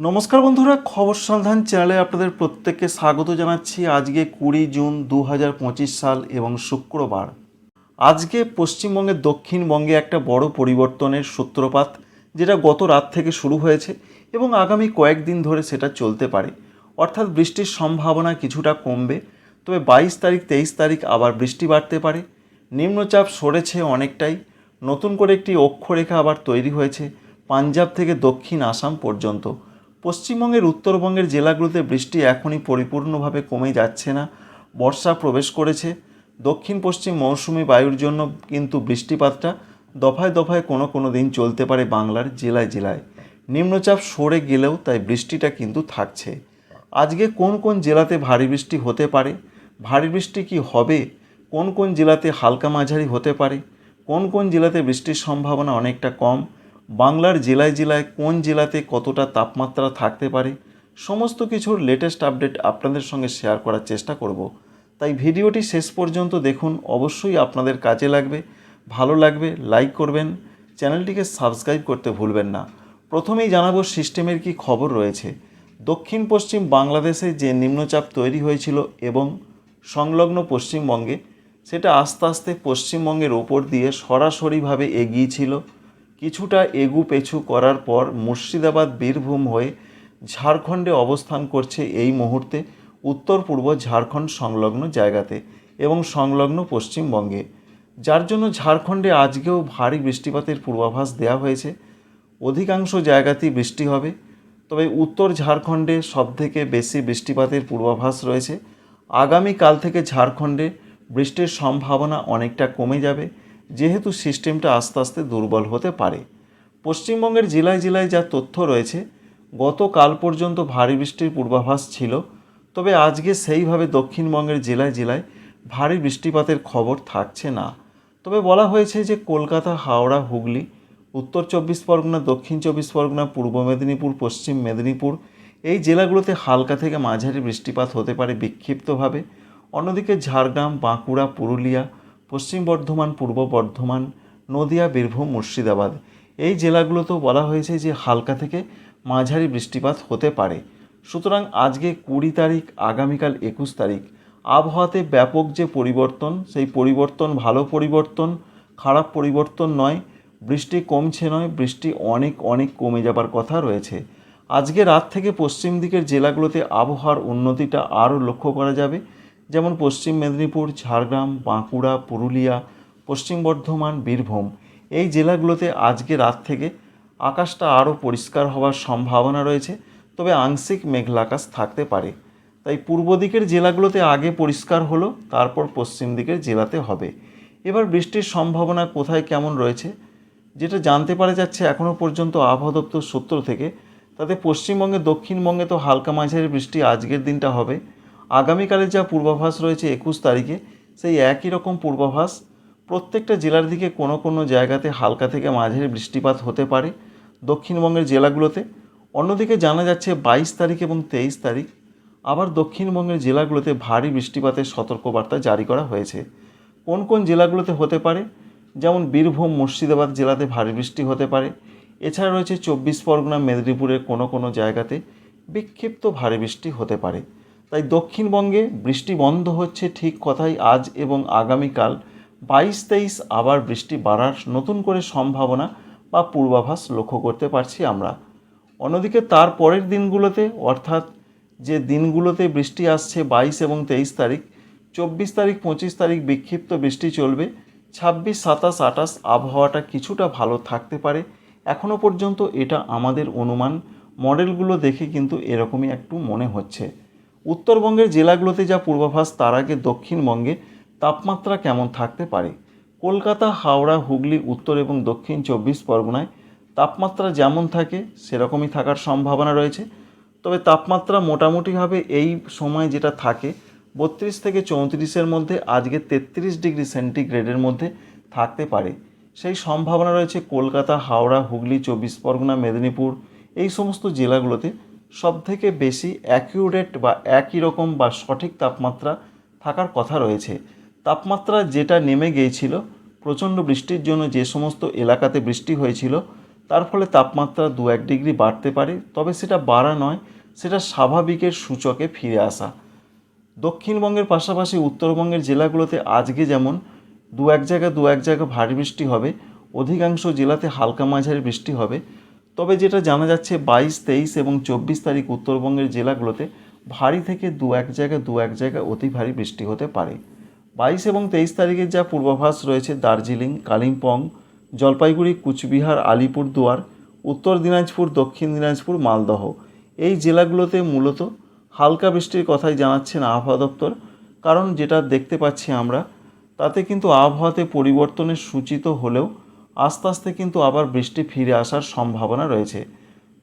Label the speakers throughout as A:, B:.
A: নমস্কার বন্ধুরা, খবর সন্ধান চ্যানেলে আপনাদের প্রত্যেককে স্বাগত জানাচ্ছি। আজকে কুড়ি জুন দু হাজার পঁচিশ সাল এবং শুক্রবার। আজকে পশ্চিমবঙ্গের দক্ষিণবঙ্গে একটা বড় পরিবর্তনের সূত্রপাত, যেটা গত রাত থেকে শুরু হয়েছে এবং আগামী কয়েকদিন ধরে সেটা চলতে পারে। অর্থাৎ বৃষ্টির সম্ভাবনা কিছুটা কমবে, তবে বাইশ তারিখ, তেইশ তারিখ আবার বৃষ্টি বাড়তে পারে। নিম্নচাপ সরেছে অনেকটাই। নতুন করে একটি অক্ষরেখা আবার তৈরি হয়েছে, পাঞ্জাব থেকে দক্ষিণ আসাম পর্যন্ত। পশ্চিমবঙ্গের উত্তরবঙ্গের জেলাগুলোতে বৃষ্টি এখনই পরিপূর্ণভাবে কমে যাচ্ছে না। বর্ষা প্রবেশ করেছে। দক্ষিণ পশ্চিম মৌসুমি বায়ুর জন্য কিন্তু বৃষ্টিপাতটা দফায় দফায় কোনো কোনো দিন চলতে পারে বাংলার জেলায় জেলায়। নিম্নচাপ সরে গেলেও তাই বৃষ্টিটা কিন্তু থাকছে। আজকে কোন কোন জেলাতে ভারী বৃষ্টি হতে পারে? ভারী বৃষ্টি কি হবে? কোন কোন জেলাতে হালকা মাঝারি হতে পারে? কোন কোন জেলাতে বৃষ্টির সম্ভাবনা অনেকটা কম? বাংলার জেলায় জেলায় কোন জেলাতে কতটা তাপমাত্রা থাকতে পারে, সমস্ত কিছুর লেটেস্ট আপডেট আপনাদের সঙ্গে শেয়ার করার চেষ্টা করব। তাই ভিডিওটি শেষ পর্যন্ত দেখুন, অবশ্যই আপনাদের কাজে লাগবে, ভালো লাগবে লাইক করবেন, চ্যানেলটিকে সাবস্ক্রাইব করতে ভুলবেন না। প্রথমেই জানাব সিস্টেমের কি খবর রয়েছে। দক্ষিণ পশ্চিম বাংলাদেশে যে নিম্নচাপ তৈরি হয়েছিল এবং সংলগ্ন পশ্চিমবঙ্গে, সেটা আস্তে আস্তে পশ্চিমবঙ্গের ওপর দিয়ে সরাসরিভাবে এগিয়েছিল কিছুটা এগু পেছু করার পর মুর্শিদাবাদ বীরভূম হয়ে ঝাড়খণ্ডে অবস্থান করছে এই মুহূর্তে উত্তর পূর্ব ঝাড়খণ্ড সংলগ্ন জায়গাতে এবং সংলগ্ন পশ্চিমবঙ্গে। যার জন্য ঝাড়খণ্ডে আজকেও ভারী বৃষ্টিপাতের পূর্বাভাস দেওয়া হয়েছে। অধিকাংশ জায়গাতেই বৃষ্টি হবে। তবে উত্তর ঝাড়খণ্ডে সবথেকে বেশি বৃষ্টিপাতের পূর্বাভাস রয়েছে। আগামীকাল থেকে ঝাড়খণ্ডে বৃষ্টির সম্ভাবনা অনেকটা কমে যাবে। যেহেতু সিস্টেমটা আস্তে আস্তে দুর্বল হতে পারে। পশ্চিমবঙ্গের জেলায় জেলায় যা তথ্য রয়েছে, গতকাল পর্যন্ত ভারী বৃষ্টির পূর্বাভাস ছিল, তবে আজকে সেইভাবে দক্ষিণবঙ্গের জেলায় জেলায় ভারী বৃষ্টিপাতের খবর থাকছে না। তবে বলা হয়েছে যে কলকাতা, হাওড়া, হুগলি, উত্তর চব্বিশ পরগনা, দক্ষিণ চব্বিশ পরগনা, পূর্ব মেদিনীপুর, পশ্চিম মেদিনীপুর এই জেলাগুলোতে হালকা থেকে মাঝারি বৃষ্টিপাত হতে পারে বিক্ষিপ্তভাবে। অন্যদিকে ঝাড়গ্রাম, বাঁকুড়া, পুরুলিয়া পশ্চিম বর্ধমান, পূর্ব বর্ধমান, নদিয়া, বীরভূম, মুর্শিদাবাদ। এই জেলাগুলোতেও বলা হয়েছে যে হালকা থেকে মাঝারি বৃষ্টিপাত হতে পারে। সুতরাং আজকে কুড়ি তারিখ, আগামীকাল একুশ তারিখ, আবহাওয়াতে ব্যাপক যে পরিবর্তন, সেই পরিবর্তন ভালো পরিবর্তন, খারাপ পরিবর্তন নয়, বৃষ্টি কমছে নয়, বৃষ্টি অনেক অনেক কমে যাবার কথা রয়েছে। আজকে রাত থেকে পশ্চিম দিকের জেলাগুলোতে আবহাওয়ার উন্নতিটা আরও লক্ষ্য করা যাবে। যেমন পশ্চিম মেদিনীপুর, ঝাড়গ্রাম, বাঁকুড়া, পুরুলিয়া, পশ্চিম বর্ধমান, বীরভূম। এই জেলাগুলোতে আজকে রাত থেকে আকাশটা আরও পরিষ্কার হওয়ার সম্ভাবনা রয়েছে, তবে আংশিক মেঘলা আকাশ থাকতে পারে। তাই পূর্ব দিকের জেলাগুলোতে আগে পরিষ্কার হলো, তারপর পশ্চিম দিকের জেলাতে হবে। এবার বৃষ্টির সম্ভাবনা কোথায় কেমন রয়েছে, যেটা জানতে পারা যাচ্ছে এখনও পর্যন্ত আবহাওয়া দপ্তর সূত্র থেকে, তাতে পশ্চিমবঙ্গে দক্ষিণবঙ্গে তো হালকা মাঝারি বৃষ্টি আজকের দিনটা হবে। আগামীকালের যা পূর্বাভাস রয়েছে একুশ তারিখে, সেই একই রকম পূর্বাভাস প্রত্যেকটা জেলার দিকে কোনো কোনো জায়গাতে হালকা থেকে মাঝারি বৃষ্টিপাত হতে পারে। দক্ষিণবঙ্গের জেলাগুলোতে অন্যদিকে জানা যাচ্ছে বাইশ তারিখ এবং তেইশ তারিখ। আবার দক্ষিণবঙ্গের জেলাগুলোতে ভারী বৃষ্টিপাতের সতর্কবার্তা জারি করা হয়েছে। কোন কোন জেলাগুলোতে হতে পারে? যেমন বীরভূম, মুর্শিদাবাদ জেলাতে ভারী বৃষ্টি হতে পারে। এছাড়া রয়েছে চব্বিশ পরগনা, মেদিনীপুরের কোনো কোনো জায়গাতে বিক্ষিপ্ত ভারী বৃষ্টি হতে পারে। তাই দক্ষিণবঙ্গে বৃষ্টি বন্ধ হচ্ছে ঠিক কথাই আজ এবং আগামীকাল। বাইশ তেইশ আবার বৃষ্টি বাড়ার নতুন করে সম্ভাবনা বা পূর্বাভাস লক্ষ্য করতে পারছি আমরা। অন্যদিকে তার পরের দিনগুলোতে, অর্থাৎ যে দিনগুলোতে বৃষ্টি আসছে বাইশ এবং তেইশ তারিখ, চব্বিশ তারিখ, পঁচিশ তারিখ বিক্ষিপ্ত বৃষ্টি চলবে। ছাব্বিশ, সাতাশ, আঠাশ আবহাওয়াটা কিছুটা ভালো থাকতে পারে। এখনও পর্যন্ত এটা আমাদের অনুমান। মডেলগুলো দেখে কিন্তু এরকমই একটু মনে হচ্ছে। উত্তরবঙ্গের জেলাগুলোতে যা পূর্বাভাস, তার আগে দক্ষিণবঙ্গে তাপমাত্রা কেমন থাকতে পারে? কলকাতা, হাওড়া, হুগলি, উত্তর এবং দক্ষিণ চব্বিশ পরগনায় তাপমাত্রা যেমন থাকে, সেরকমই থাকার সম্ভাবনা রয়েছে। তবে তাপমাত্রা মোটামুটিভাবে এই সময় যেটা থাকে, বত্রিশ থেকে চৌত্রিশের মধ্যে, আজকে তেত্রিশ ডিগ্রি সেন্টিগ্রেডের মধ্যে থাকতে পারে। সেই সম্ভাবনা রয়েছে কলকাতা, হাওড়া, হুগলি, চব্বিশ পরগনা, মেদিনীপুর, এই সমস্ত জেলাগুলোতে। সবথেকে বেশি অ্যাকিউরেট বা একই রকম বা সঠিক তাপমাত্রা থাকার কথা রয়েছে। তাপমাত্রা যেটা নেমে গিয়েছিল, প্রচণ্ড বৃষ্টির জন্য যে সমস্ত এলাকাতে বৃষ্টি হয়েছিল, তার ফলে তাপমাত্রা দু এক ডিগ্রি বাড়তে পারে, তবে সেটা বাড়া নয়, সেটা স্বাভাবিকের সূচকে ফিরে আসা। দক্ষিণবঙ্গের পাশাপাশি উত্তরবঙ্গের জেলাগুলোতে আজকে যেমন দু এক জায়গা দু এক জায়গা ভারী বৃষ্টি হবে, অধিকাংশ জেলাতে হালকা মাঝারি বৃষ্টি হবে তবে যেটা জানা যাচ্ছে, বাইশ, তেইশ এবং চব্বিশ তারিখ উত্তরবঙ্গের জেলাগুলোতে ভারী থেকে দু এক জায়গা দু এক জায়গা অতি ভারী বৃষ্টি হতে পারে। বাইশ এবং তেইশ তারিখের যা পূর্বাভাস রয়েছে, দার্জিলিং, কালিম্পং, জলপাইগুড়ি, কুচবিহার আলিপুরদুয়ার উত্তর দিনাজপুর, দক্ষিণ দিনাজপুর, মালদহ। এই জেলাগুলোতে মূলত হালকা বৃষ্টির কথাই জানাচ্ছেন আবহাওয়া দপ্তর, কারণ যেটা দেখতে পাচ্ছি আমরা, তাতে কিন্তু আবহাওয়াতে পরিবর্তনের সূচিত হলেও আস্তে আস্তে কিন্তু আবার বৃষ্টি ফিরে আসার সম্ভাবনা রয়েছে।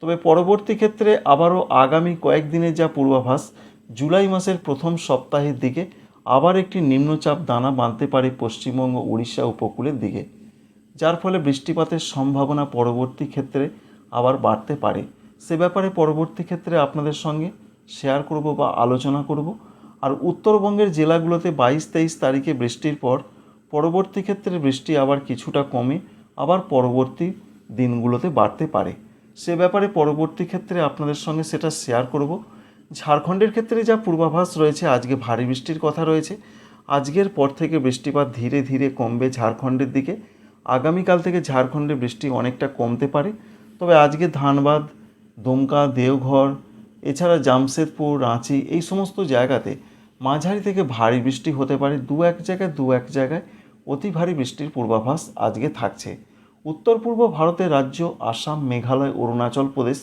A: তবে পরবর্তী ক্ষেত্রে আবারও আগামী কয়েকদিনের যা পূর্বাভাস, জুলাই মাসের প্রথম সপ্তাহের দিকে আবার একটি নিম্নচাপ দানা বাঁধতে পারে পশ্চিমবঙ্গ, উড়িষ্যা উপকূলের দিকে, যার ফলে বৃষ্টিপাতের সম্ভাবনা পরবর্তী ক্ষেত্রে আবার বাড়তে পারে। সে ব্যাপারে পরবর্তী ক্ষেত্রে আপনাদের সঙ্গে শেয়ার করব বা আলোচনা করব। আর উত্তরবঙ্গের জেলাগুলোতে বাইশ তেইশ তারিখে বৃষ্টির পর পরবর্তী ক্ষেত্রে বৃষ্টি আবার কিছুটা কমে আবার পরবর্তী দিনগুলোতে বাড়তে পারে। সে ব্যাপারে পরবর্তী ক্ষেত্রে আপনাদের সঙ্গে সেটা শেয়ার করব। ঝাড়খণ্ডের ক্ষেত্রে যা পূর্বাভাস রয়েছে, আজকে ভারী বৃষ্টির কথা রয়েছে। আজকের পর থেকে বৃষ্টিপাত ধীরে ধীরে কমবে ঝাড়খণ্ডের দিকে। আগামীকাল থেকে ঝাড়খণ্ডে বৃষ্টি অনেকটা কমতে পারে। তবে আজকে ধানবাদ, দুমকা, দেওঘর, এছাড়া জামশেদপুর, রাঁচি এই সমস্ত জায়গাতে মাঝারি থেকে ভারী বৃষ্টি হতে পারে। দু এক জায়গায় দু এক জায়গায় অতি ভারী বৃষ্টির পূর্বাভাস আজকে থাকছে। উত্তর পূর্ব ভারতের রাজ্য আসাম, মেঘালয়, অরুণাচল প্রদেশ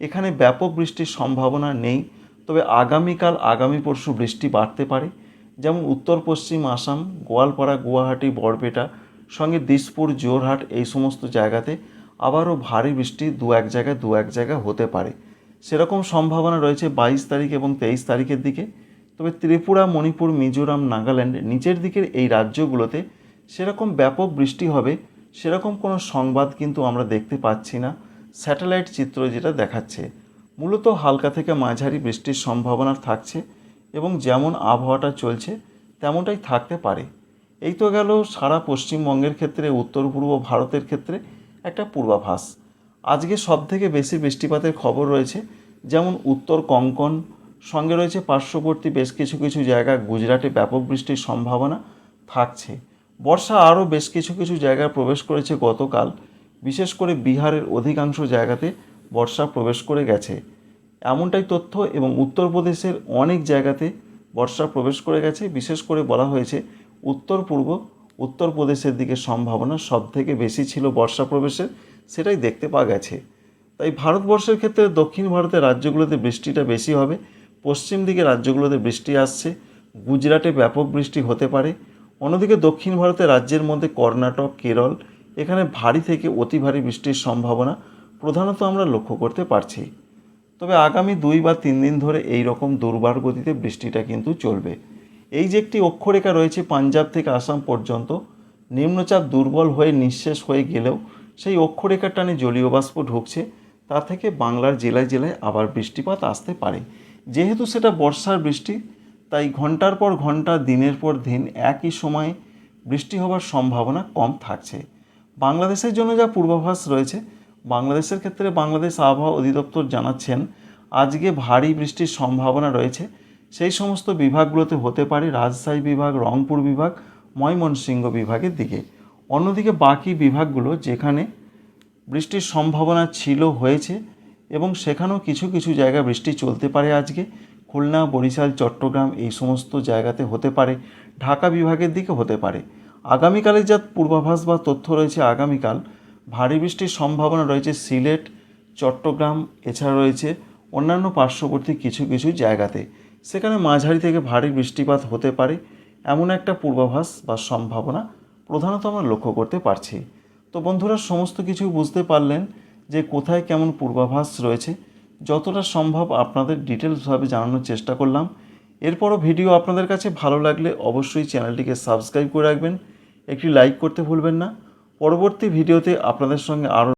A: এখানে ব্যাপক বৃষ্টির সম্ভাবনা নেই, তবে আগামীকাল আগামী পরশু বৃষ্টি বাড়তে পারে। যেমন উত্তর পশ্চিম আসাম, গোয়ালপাড়া, গুয়াহাটি, বরপেটা, সঙ্গে দিসপুর জোরহাট এই সমস্ত জায়গাতে আবারও ভারী বৃষ্টি দু এক জায়গায় দু এক জায়গায় হতে পারে। সেরকম সম্ভাবনা রয়েছে বাইশ তারিখ এবং তেইশ তারিখের দিকে। তবে ত্রিপুরা, মণিপুর, মিজোরাম, নাগাল্যান্ড নিচের দিকের এই রাজ্যগুলোতে সেরকম ব্যাপক বৃষ্টি হবে, সেরকম কোনো সংবাদ কিন্তু আমরা দেখতে পাচ্ছি না, স্যাটেলাইট চিত্র যেটা দেখাচ্ছে। মূলত হালকা থেকে মাঝারি বৃষ্টির সম্ভাবনা থাকছে এবং যেমন আবহাওয়াটা চলছে, তেমনটাই থাকতে পারে। এই তো গেল সারা পশ্চিমবঙ্গের ক্ষেত্রে, উত্তর পূর্ব ভারতের ক্ষেত্রে একটা পূর্বাভাস। আজকে সব থেকে বেশি বৃষ্টিপাতের খবর রয়েছে, যেমন উত্তর কঙ্কন, সঙ্গে রয়েছে পার্শ্ববর্তী বেশ কিছু কিছু জায়গা, গুজরাটে ব্যাপক বৃষ্টির সম্ভাবনা থাকছে। বর্ষা আরও বেশ কিছু কিছু জায়গায় প্রবেশ করেছে গতকাল। বিশেষ করে বিহারের অধিকাংশ জায়গাতে বর্ষা প্রবেশ করে গেছে। এমনটাই তথ্য এবং উত্তরপ্রদেশের অনেক জায়গাতে বর্ষা প্রবেশ করে গেছে। বিশেষ করে বলা হয়েছে উত্তর পূর্ব উত্তরপ্রদেশের দিকে সম্ভাবনা সব থেকে বেশি ছিল বর্ষা প্রবেশের, সেটাই দেখতে পাওয়া গেছে। তাই ভারতবর্ষের ক্ষেত্রে দক্ষিণ ভারতের রাজ্যগুলোতে বৃষ্টিটা বেশি হবে। পশ্চিম দিকে রাজ্যগুলোতে বৃষ্টি আসছে। গুজরাটে ব্যাপক বৃষ্টি হতে পারে। অন্যদিকে দক্ষিণ ভারতের রাজ্যের মধ্যে কর্ণাটক, কেরল, এখানে ভারী থেকে অতি ভারী বৃষ্টির সম্ভাবনা প্রধানত আমরা লক্ষ্য করতে পারছি। তবে আগামী দুই বা তিন দিন ধরে এই রকম দুর্বার গতিতে বৃষ্টিটা কিন্তু চলবে। এই যে একটি অক্ষরেখা রয়েছে পাঞ্জাব থেকে আসাম পর্যন্ত, নিম্নচাপ দুর্বল হয়ে নিঃশেষ হয়ে গেলেও সেই অক্ষরেখার টানে জলীয় বাষ্প ঢুকছে, তা থেকে বাংলার জেলায় জেলায় আবার বৃষ্টিপাত আসতে পারে। যেহেতু সেটা বর্ষার বৃষ্টি তাই ঘণ্টার পর ঘণ্টা, দিনের পর দিন একই সময়ে বৃষ্টি হওয়ার সম্ভাবনা কম থাকছে। বাংলাদেশের জন্য যা পূর্বাভাস রয়েছে, বাংলাদেশের ক্ষেত্রে বাংলাদেশ আবহাওয়া অধিদপ্তর জানাচ্ছেন, আজকে ভারী বৃষ্টির সম্ভাবনা রয়েছে। সেই সমস্ত বিভাগগুলোতে হতে পারে রাজশাহী বিভাগ, রংপুর বিভাগ, ময়মনসিংহ বিভাগের দিকে। অন্যদিকে বাকি বিভাগগুলো যেখানে বৃষ্টির সম্ভাবনা ছিল, হয়েছে এবং সেখানেও কিছু কিছু জায়গায় বৃষ্টি চলতে পারে আজকে। খুলনা, বরিশাল, চট্টগ্রাম এই সমস্ত জায়গাতে হতে পারে, ঢাকা বিভাগের দিকে হতে পারে। আগামীকালের যা পূর্বাভাস বা তথ্য রয়েছে আগামীকাল, ভারী বৃষ্টির সম্ভাবনা রয়েছে সিলেট, চট্টগ্রাম, এছাড়া রয়েছে অন্যান্য পার্শ্ববর্তী কিছু কিছু জায়গাতে। সেখানে মাঝারি থেকে ভারী বৃষ্টিপাত হতে পারে, এমন একটা পূর্বাভাস বা সম্ভাবনা প্রধানত আমরা লক্ষ্য করতে পারছি। তো বন্ধুরা, সমস্ত কিছু বুঝতে পারলেন যে কোথায় কেমন পূর্বাভাস রয়েছে। যতটা সম্ভব আপনাদের ডিটেলসভাবে জানানোর চেষ্টা করলাম। এরপরও ভিডিও আপনাদের কাছে ভালো লাগলে অবশ্যই চ্যানেলটিকে সাবস্ক্রাইব করে রাখবেন। একটি লাইক করতে ভুলবেন না। পরবর্তী ভিডিওতে আপনাদের সঙ্গে আরও